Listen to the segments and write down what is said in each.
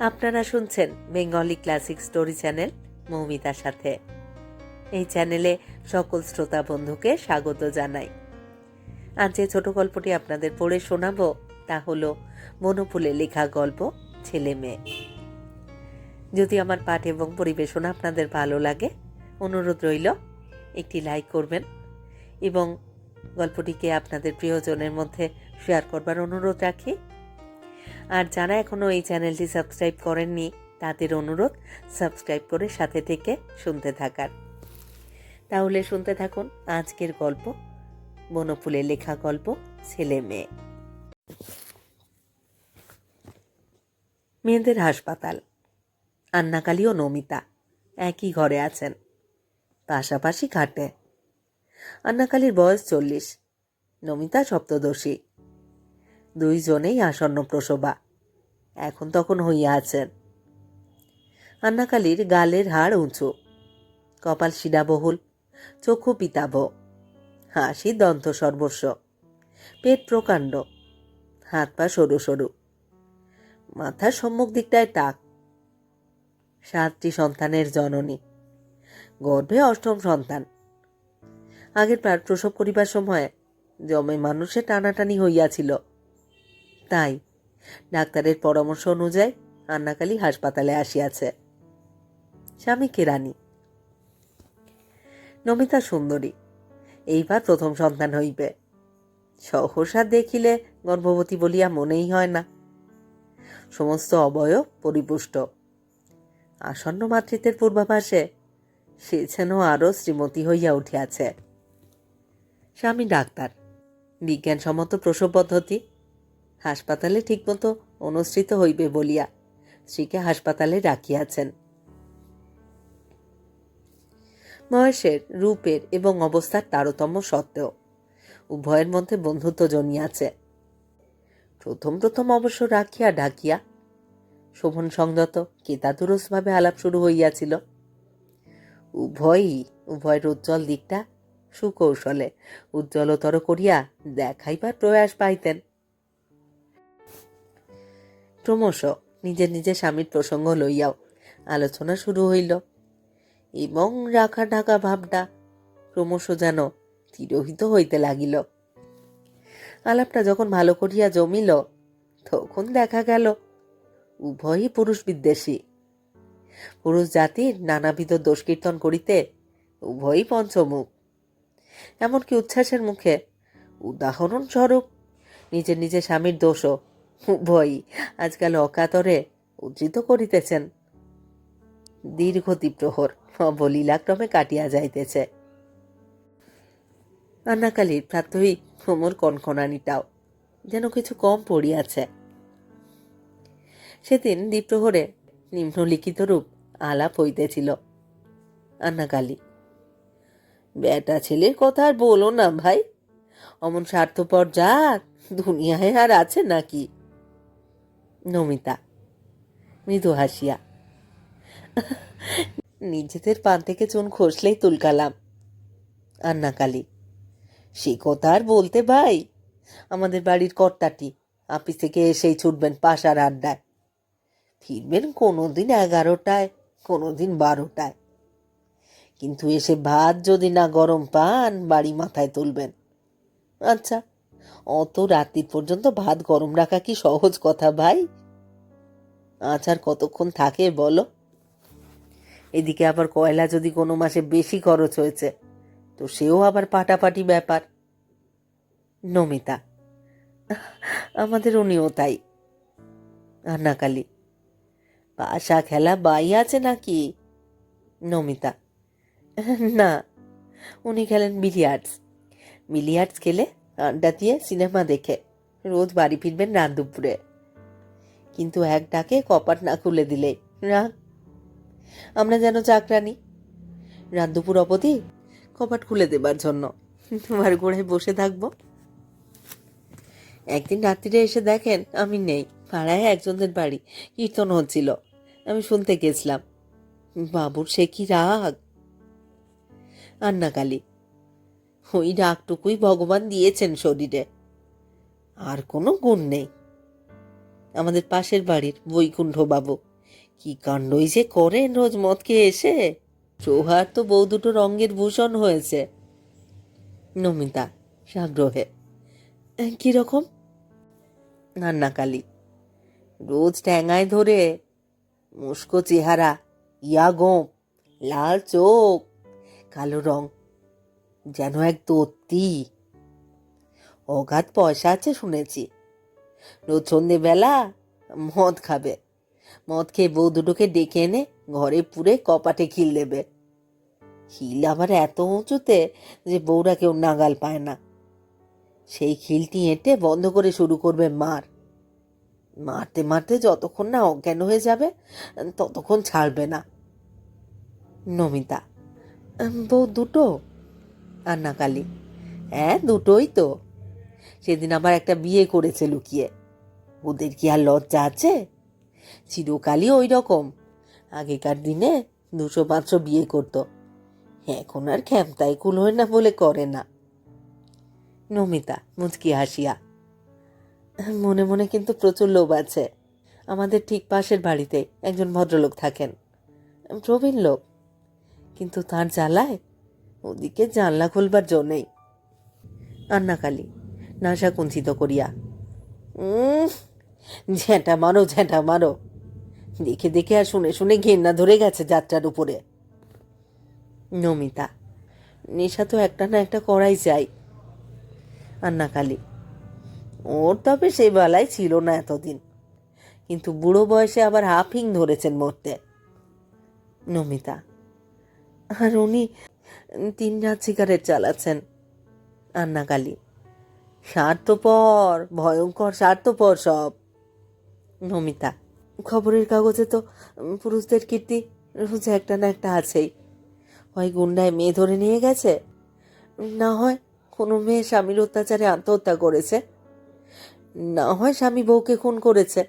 আপনারা শুনছেন Bengali classic story channel মৌমিতার সাথে। এই চ্যানেলে সকল শ্রোতা বন্ধুকে স্বাগত জানাই। আজ যে ছোট গল্পটি আপনাদের পড়ে শোনাব, তা হলো মনোপুলে লেখা গল্প, ছেলে মেয়ে। যদি আমার পাঠ এবং পরিবেশনা আপনাদের ভালো লাগে, অনুরোধ রইল, একটি লাইক করবেন এবং গল্পটিকে আপনাদের প্রিয়জনের মধ্যে শেয়ার করবার অনুরোধ রাখি। আর যারা এখনও এই চ্যানেলটি সাবস্ক্রাইব করেননি, তাদের অনুরোধ সাবস্ক্রাইব করে সাথে থেকে শুনতে থাকার। তাহলে শুনতে থাকুন আজকের গল্প বনফুলে লেখা গল্প, ছেলে মেয়ে। মেয়েদের হাসপাতাল। আন্নাকালী ও নমিতা একই ঘরে আছেন। পাশাপাশি খাটে। আন্নাকালীর বয়স চল্লিশ। নমিতা সপ্তদশী। দুইজনেই আসন্ন প্রসবা। এখন তখন হইয়া আছেন। আন্নাকালির গালের হাড় উঁচু। কপাল শিরাবহুল, চক্ষু পিতাব। হাসি দন্ত সর্বস্ব। পেট প্রকাণ্ড। হাত পা সরু সরু। মাথার সম্মুখ দিকটায় টাক। সাতটি সন্তানের জননী। গর্ভে অষ্টম সন্তান। আগের প্রায় প্রসব করিবার সময় জমে মানুষে টানাটানি হইয়াছিল। তাই ডাক্তারের পরামর্শ অনুযায়ী আন্নাকালি হাসপাতালে আসিয়াছে। স্বামী কেরানি নমিতা সুন্দরী, এইবার প্রথম সন্তান হইবে। সহসা দেখিলে গর্ভবতী বলিয়া মনেই হয় না। সমস্ত অবয়ব পরিপুষ্ট। আসন্ন মাতৃত্বের পূর্বাভাসে সে যেন আরও শ্রীমতী হইয়া উঠিয়াছে। স্বামী ডাক্তার। বিজ্ঞানসম্মত প্রসব পদ্ধতি। হাসপাতালে ঠিকমতো অনুষ্ঠিত হইবে বলিয়া স্ত্রীকে হাসপাতালে রাখিয়াছেন। মহেশের রূপের এবং অবস্থার তারতম্য সত্ত্বেও উভয়ের মধ্যে বন্ধুত্ব জমিয়াছে প্রথম প্রথম অবশ্য রাখিয়া ঢাকিয়া শোভন সংযত কেতাদুরসভাবে আলাপ শুরু হইয়াছিল। উভয়ই, উভয়ের উজ্জ্বল দিকটা সুকৌশলে উজ্জ্বলতর করিয়া দেখাইবার প্রয়াস পাইতেন। ক্রমশ নিজের নিজের স্বামীর প্রসঙ্গ লইয়াও আলোচনা শুরু হইল। এবং রাখা ঢাকা ভাবটা ক্রমশ যেন তিরোহিত হইতে লাগিল। আলাপটা যখন ভালো করিয়া জমিল, তখন দেখা গেল, উভয়ই পুরুষ বিদ্বেষী। পুরুষ জাতির নানাবিধ দোষ কীর্তন করিতে উভয়ই পঞ্চমুখ। এমনকি উচ্ছ্বাসের মুখে। উদাহরণস্বরূপ নিজের নিজের স্বামীর দোষও। উভয়ই আজকাল অকাতরে উদ্ধৃত করিতেছেন। দীর্ঘ প্রহর অবলীলাক্রমে কাটিয়া যাইতেছে। আন্নাকালীর প্রাত্যহিক ভ্রমর কনকনানিটাও যেন কিছু কম পড়িয়াছে। সেদিন দ্বীপ্রহরে নিম্নলিখিত রূপ আলাপ হইতেছিল। আন্নাকালী বেটা ছেলের কথা আর বলো না ভাই। অমন স্বার্থপর জাত দুনিয়ায় আর আছে নাকি? নমিতা, মৃদু হাসিয়া। নিজেদের পান থেকে চুন খসলেই তুলকালাম। আন্নাকালী, সে কথা আর বলতে ভাই, আমাদের বাড়ির কর্তাটি আপিস থেকে এসেই ছুটবেন পাশার আড্ডায়। ফিরবেন কোনো দিন এগারোটায় কোনো দিন বারোটায়। কিন্তু এসে ভাত যদি না গরম পান, বাড়ি মাথায় তুলবেন। আচ্ছা অত রাত্রি পর্যন্ত ভাত গরম রাখা কি সহজ কথা ভাই? আচার কতক্ষণ থাকে বলো? এদিকে আবার কয়লা যদি কোনো মাসে বেশি খরচ হয়েছে, তো সেও আবার পাটাপাটি ব্যাপার। নমিতা আমাদের উনিও তাই। আন্নাকালী, পাশা খেলা বাই আছে নাকি? নমিতা না, উনি খেলেন বিলিয়ার্ডস। বিলিয়ার্ডস খেলে আড্ডা দিয়ে সিনেমা দেখে, রোজ বাড়ি ফিরবেন রাত দুপুরে কিন্তু এক ডাকে কপাট না খুলে দিলে রাগ আমরা যেন চাকরানি। রাত দুপুর অবধি কপাট খুলে দেবার জন্য, তোমার গোড়ায় বসে থাকব? একদিন রাত্রিরে এসে দেখেন আমি নেই, পাড়ায় একজনদের বাড়ি কীর্তন হচ্ছিল, আমি শুনতে গেছিলাম। বাবুর সে কি রাগ! আন্নাকালী ওই রাগটুকুই ভগবান দিয়েছেন শরীরে। আর কোনো গুণ নেই। আমাদের পাশের বাড়ির বৈকুণ্ঠ বাবু কি কাণ্ডই যে করেন রোজ মদ খেয়ে এসে। চৌহার তো বউ দুটো রঙের ভূষণ হয়েছে। নমিতা, সাগ্রহে কীরকম নান্নাকালী রোজ ট্যাঙায় ধরে, মুস্কো চেহারা, ইয়া গোপ লাল চোখ কালো রং। যেন এক দত্তি। অগাধ পয়সা আছে শুনেছি। রোজ সন্ধেবেলা মদ খাবে। মদ খেয়ে বউ দুটোকে ডেকে এনে ঘরে পুরে কপাটে খিল দেবে। খিল আবার এত উঁচুতে যে বউরা কেউ নাগাল পায় না। সেই খিলটি এঁটে বন্ধ করে শুরু করবে মার। মারতে মারতে যতক্ষণ না অজ্ঞান হয়ে যাবে, ততক্ষণ ছাড়বে না। নমিতা বউ দুটো? আর না কালি? হ্যাঁ দুটোই তো। সেদিন আবার একটা বিয়ে করেছে লুকিয়ে। ওদের কি আর লজ্জা আছে? চিরকালই ওই রকম। আগেকার দিনে দুশো পাঁচশো বিয়ে করতো। এখন আর খ্যামতাই কুল হয় না বলে করে না। নমিতা, মুচকি হাসিয়া। মনে মনে কিন্তু প্রচুর লোভ আছে। আমাদের ঠিক পাশের বাড়িতে একজন ভদ্রলোক থাকেন। প্রবীণ লোক। কিন্তু তার জ্বালায় ওদিকে জানলা খুলবার জো নেই। আন্নাকালী, নাশা কুঞ্চিত করিয়া ঝ্যাঁটা মারো ঝ্যাঁটা মারো। দেখে দেখে আর শুনে শুনে ঘেন্না ধরে গেছে যাত্রার উপরে। নমিতা, নেশা তো একটা না একটা করাই চাই। আন্নাকালি, ওর তবে সেই বেলায় ছিল না এতদিন, কিন্তু বুড়ো বয়সে আবার হাফিং ধরেছেন মরতে। নমিতা আর উনি তিন রাত সিগারেট চালাচ্ছেন, আন্নাকালী। স্বার্থপর, ভয়ঙ্কর স্বার্থপর সব। নমিতা, খবরের কাগজে তো পুরুষদের কীর্তি রোজ একটা না একটা আছেই। হয় গুন্ডায় মেয়ে ধরে নিয়ে গেছে, না হয় কোনো মেয়ে স্বামীর অত্যাচারে আত্মহত্যা করেছে, না হয় স্বামী বউকে খুন করেছে।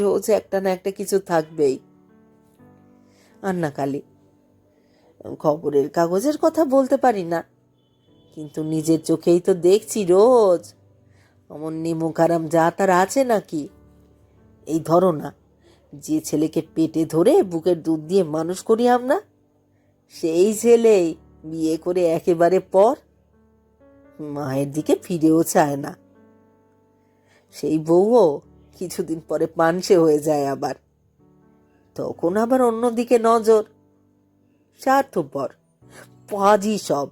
রোজ একটা না একটা কিছু থাকবেই। আন্নাকালী খবরের কাগজের কথা বলতে পারি না। কিন্তু নিজের চোখেই তো দেখছি রোজ। অমন নিমুখারাম যা তার আছে নাকি? এই ধরো না, যে ছেলেকে পেটে ধরে বুকের দুধ দিয়ে মানুষ করি আমরা, সেই ছেলেই বিয়ে করে একেবারে পর মায়ের দিকে ফিরেও চায় না। সেই বউও কিছুদিন পরে পানসে হয়ে যায় আবার। তখন আবার অন্যদিকে নজর স্বার্থপর। পাজি সব।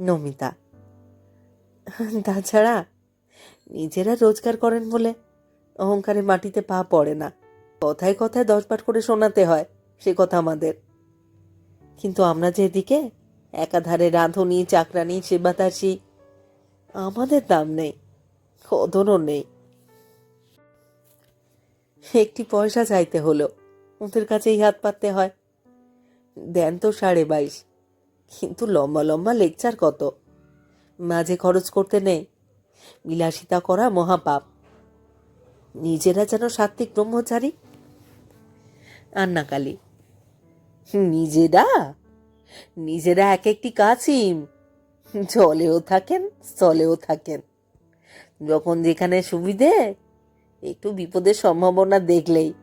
নমিতা, তাছাড়া নিজেরা রোজগার করেন বলে অহংকারে মাটিতে পা পড়ে না। কথায় কথায় দশ পাঠ করে শোনাতে হয় সে কথা আমাদের। কিন্তু আমরা যে যেদিকে একাধারে রাঁধুনি, চাকরানি সেবাদাসী আমাদের দাম নেই, কদরও নেই। একটি পয়সা চাইতে হলো ওদের কাছেই হাত পাততে হয়। দেন তো সাড়ে বাইশ। কিন্তু লম্বা লম্বা লেকচার কত? মাঝে খরচ করতে নেই। বিলাসিতা করা মহাপাপ। নিজেরা যেন সাত্বিক ব্রহ্মচারী। আন্নাকালী। নিজেরা? নিজেরা এক একটি কাছিম। জলেও থাকেন, স্থলেও থাকেন। যখন যেখানে সুবিধে, একটু বিপদের সম্ভাবনা দেখলেই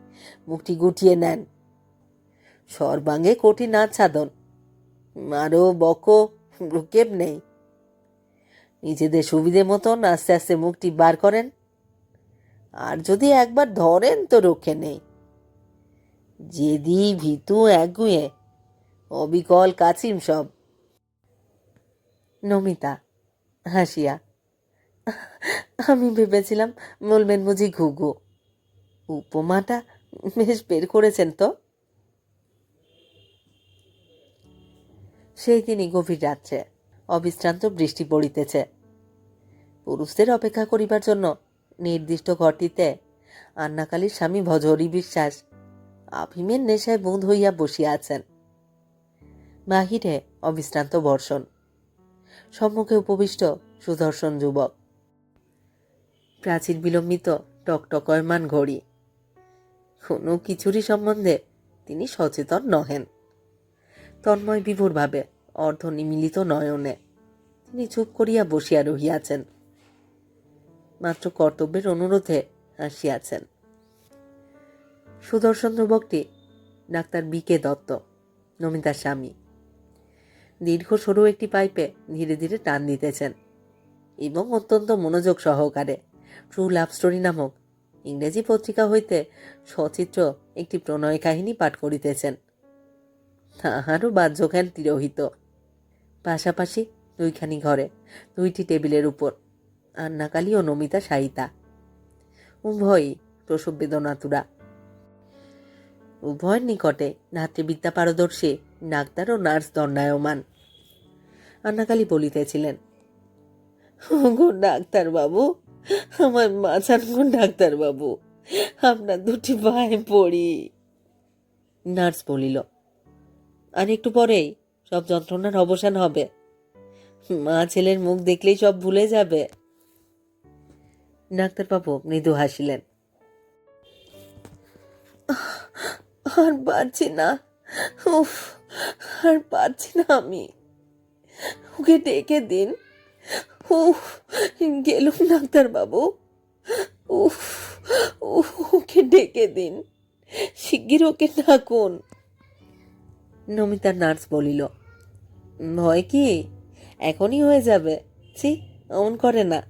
মুখটি গুটিয়ে নেন। সর্বাঙ্গে কঠিন আচ্ছাদন। মারো বক, রুকেব নেই। নিজেদের সুবিধে মতন আস্তে আস্তে মুখটি বার করেন। আর যদি একবার ধরেন তো রক্ষে নেই। জেদি ভিতু একগুয়ে, অবিকল কাছিম সব। নমিতা, হাসিয়া, আমি ভেবেছিলাম বলবেন বুঝি ঘুঘু। উপমাটা বেশ বের করেছেন তো? সেই দিনই গভীর রাত্রে অবিশ্রান্ত বৃষ্টি পড়িতেছে। পুরুষদের অপেক্ষা করিবার জন্য নির্দিষ্ট ঘরটিতে আন্নাকালীর স্বামী ভজহরি বিশ্বাস, আফিমের নেশায় বুঁদ হইয়া বসিয়া আছেন। বাহিরে অবিশ্রান্ত বর্ষণ। সম্মুখে উপবিষ্ট সুদর্শন যুবক। প্রাচীর বিলম্বিত টকটকয়মান ঘড়ি কোনো কিছুরই সম্বন্ধে তিনি সচেতন নহেন। তন্ময় বিভোরভাবে অর্ধ নিমিলিত নয়নে। তিনি চুপ করিয়া বসিয়া রহিয়াছেন। মাত্র কর্তব্যের অনুরোধে আসিয়াছেন। সুদর্শন যুবকটি ডাক্তার বি কে দত্ত, নমিতার স্বামী। দীর্ঘ সরু একটি পাইপে ধীরে ধীরে টান দিতেছেন এবং অত্যন্ত মনোযোগ সহকারে ট্রু লাভ স্টোরি নামক ইংরেজি পত্রিকা হইতে সচিত্র একটি প্রণয় কাহিনী পাঠ করিতেছেন। তাহারও বাহ্যজ্ঞান তিরোহিত। পাশাপাশি দুইখানি ঘরে, দুইটি টেবিলের উপর আন্নাকালী ও নমিতা সাহিতা। উভয়ই প্রসব বেদনাতুরা উভয়ের নিকটে নাতৃবিদ্যা পারদর্শী, ডাক্তার ও নার্স দণ্ডায়মান। আন্নাকালী বলিতেছিলেন গো ডাক্তার বাবু আমার বাঁচান গো ডাক্তার বাবু আপনার দুটি পায়ে পড়ি। নার্স বলিল আর একটু পরেই সব যন্ত্রণার অবসান হবে। মা ছেলের মুখ দেখলেই সব ভুলে যাবে। ডাক্তারবাবু মৃদু হাসিলেন। আর পারছি না। উফ, আর পারছি না আমি। ওকে ডেকে দিন। উফ, গেলুম ডাক্তারবাবু। উফ ওকে ডেকে দিন। শিগগির ওকে ডাকুন। নমিতার নার্স বলিল, ভয় কি? এখনই হয়ে যাবে। ছি, অমন করে না।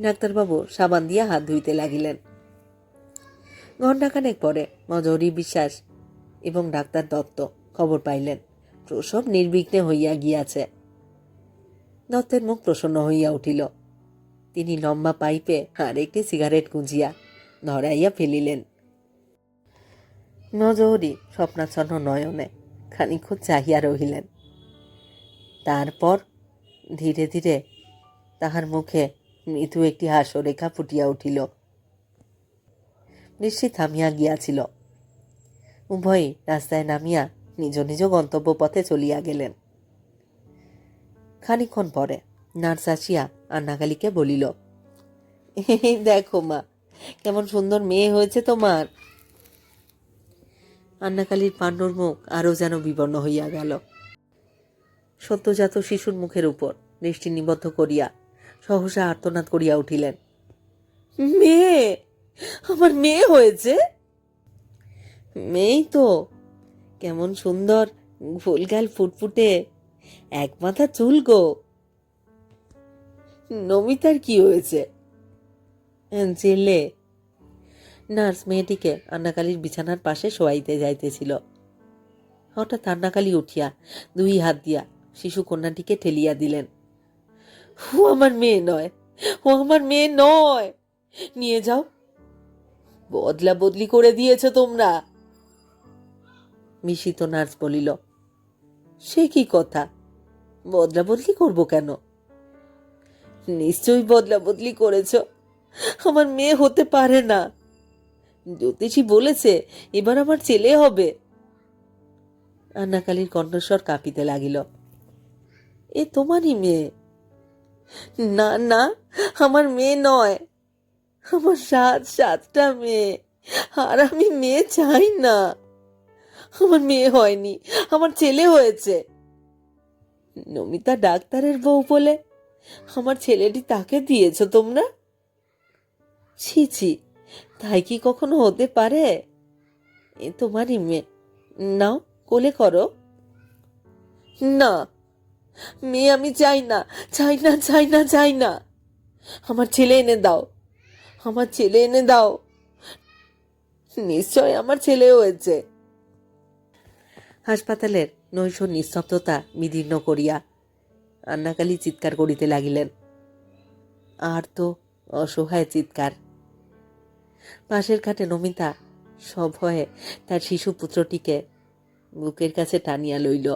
ডাক্তারবাবু সাবান দিয়া হাত ধুইতে লাগিলেন। ঘণ্টাখানেক পরে মজহরি বিশ্বাস এবং ডাক্তার দত্ত খবর পাইলেন, প্রসব নির্বিঘ্নে হইয়া গিয়াছে। দত্তের মুখ প্রসন্ন হইয়া উঠিল। তিনি লম্বা পাইপে আর একটি সিগারেট গুঁজিয়া ধরাইয়া ফেলিলেন। নজহরি স্বপ্নাচ্ছন্ন নয়নে খানিক্ষণ চাহিয়া রহিলেন। তারপর ধীরে ধীরে তাহার মুখে মৃদু একটি হাস্যরেখা ফুটিয়া উঠিল। বৃষ্টি থামিয়া গিয়াছিল। উভয়ই রাস্তায় নামিয়া নিজ নিজ গন্তব্য পথে চলিয়া গেলেন। খানিক্ষণ পরে নার্স আসিয়া আন্নাকালীকে বলিল দেখো মা, কেমন সুন্দর মেয়ে হয়েছে তোমার। আন্নাকালীর পাণ্ডুর মুখ আরও যেন বিবর্ণ হইয়া গেল। সদ্যজাত শিশুর মুখের উপর দৃষ্টি নিবদ্ধ করিয়া সহসা আর্তনাদ করিয়া উঠিলেন। মেয়ে, আমার মেয়ে হয়েছে? মেয়েই তো, কেমন সুন্দর গোলগাল ফুটফুটে এক মাথা চুল গো। নমিতার কি হয়েছে? জেলে নার্স মেয়েটিকে আন্নাকালীর বিছানার পাশে শোয়াইতে যাইতেছিল। হঠাৎ আন্নাকালী উঠিয়া দুই হাত দিয়া শিশু কন্যাটিকে ঠেলিয়া দিলেন। ও আমার মেয়ে নয় ও আমার মেয়ে নয়, নিয়ে যাও। বদলা বদলি করে দিয়েছ তোমরা। মিশিত নার্স বলিল, সে কি কথা? বদলা বদলি করব কেন? নিশ্চয়ই বদলা বদলি করেছ। আমার মেয়ে হতে পারে না। জ্যোতিষী বলেছে, এবার আমার ছেলে হবে। আন্নাকালীর কণ্ঠস্বর কাঁপিতে লাগিল। এ তোমারই মেয়ে। না না, আমার মেয়ে নয়। আমার সাত, সাতটা মেয়ে। আর আমি মেয়ে চাই না। আমার মেয়ে হয়নি, আমার ছেলে হয়েছে। নমিতা ডাক্তারের বউ বলে, আমার ছেলেটি তাকে দিয়েছ তোমরা? ছি ছি তাই কি কখনো হতে পারে? তোমারই মেয়ে। নাও, কোলে করো। না, মেয়ে আমি চাই না চাই না চাই না চাই না। আমার ছেলে এনে দাও, আমার ছেলে এনে দাও। নিশ্চয় আমার ছেলে হয়েছে। হাসপাতালের নৈশ নিস্তব্ধতা বিদীর্ণ করিয়া আন্নাকালী চিৎকার করিতে লাগিলেন। আর তো অসহায় চিৎকার। পাশের খাটে নমিতা সভয়ে তার শিশু পুত্রটিকে বুকের কাছে টানিয়া লইল।